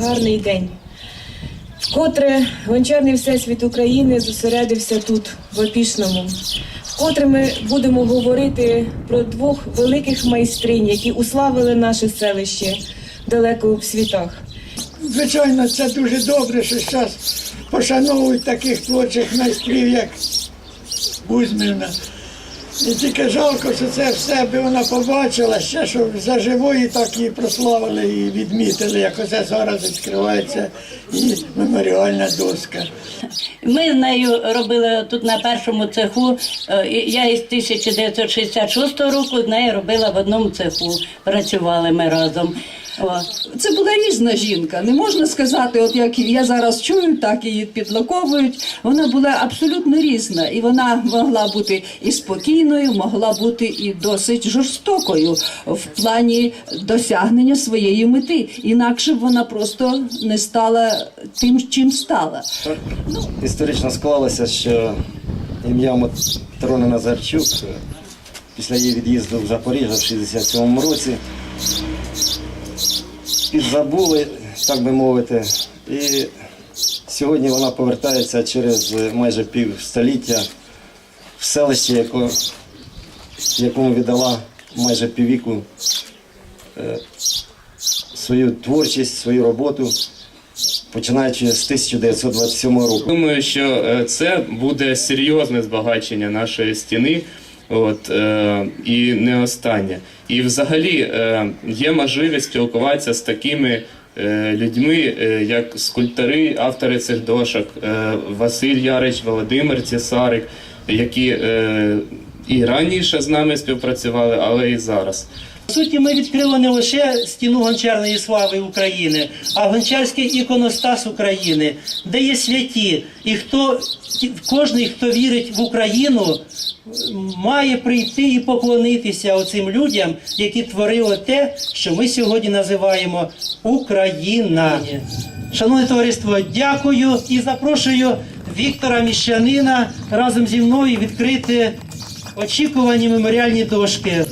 гарний день. Вкотре гончарний всесвіт України зосередився тут, в Опішному. Вкотре ми будемо говорити про двох великих майстринь, які уславили наше селище далеко в світах. Звичайно, це дуже добре, що зараз пошановують таких творчих майстрів, як Кузьмівна. І тільки жалко, що це все би вона побачила, ще що за живої так її прославили і відмітили, як оце зараз відкривається і меморіальна доска. Ми з нею робили тут на першому цеху. е, Я із 1966 року з нею робила в одному цеху. Працювали ми разом. Це була різна жінка. Не можна сказати, от як я зараз чую, так її підлаковують. Вона була абсолютно різна, і вона могла бути і спокійною, могла бути і досить жорстокою в плані досягнення своєї мети. Інакше б вона просто не стала тим, чим стала. Так історично склалося, що ім'я Матрони Назарчук після її від'їзду в Запоріжжя в 67-му році підзабули, так би мовити. І сьогодні вона повертається через е, майже півстоліття в селище, яко, якому віддала майже піввіку е, свою творчість, свою роботу, починаючи з 1927 року. Думаю, що е, це буде серйозне збагачення нашої стіни. От е, і не останнє. І взагалі е, є можливість спілкуватися з такими е, людьми, е, як скульптори, автори цих дошок, е, Василь Ярич, Володимир Цісарик, які е, і раніше з нами співпрацювали, але і зараз. По суті, ми відкрили не лише стіну гончарної слави України, а гончарський іконостас України, де є святі. І хто кожний, хто вірить в Україну, має прийти і поклонитися оцим людям, які творили те, що ми сьогодні називаємо Україна. Шановне товариство, дякую і запрошую Віктора Міщанина разом зі мною відкрити очікувані меморіальні дошки.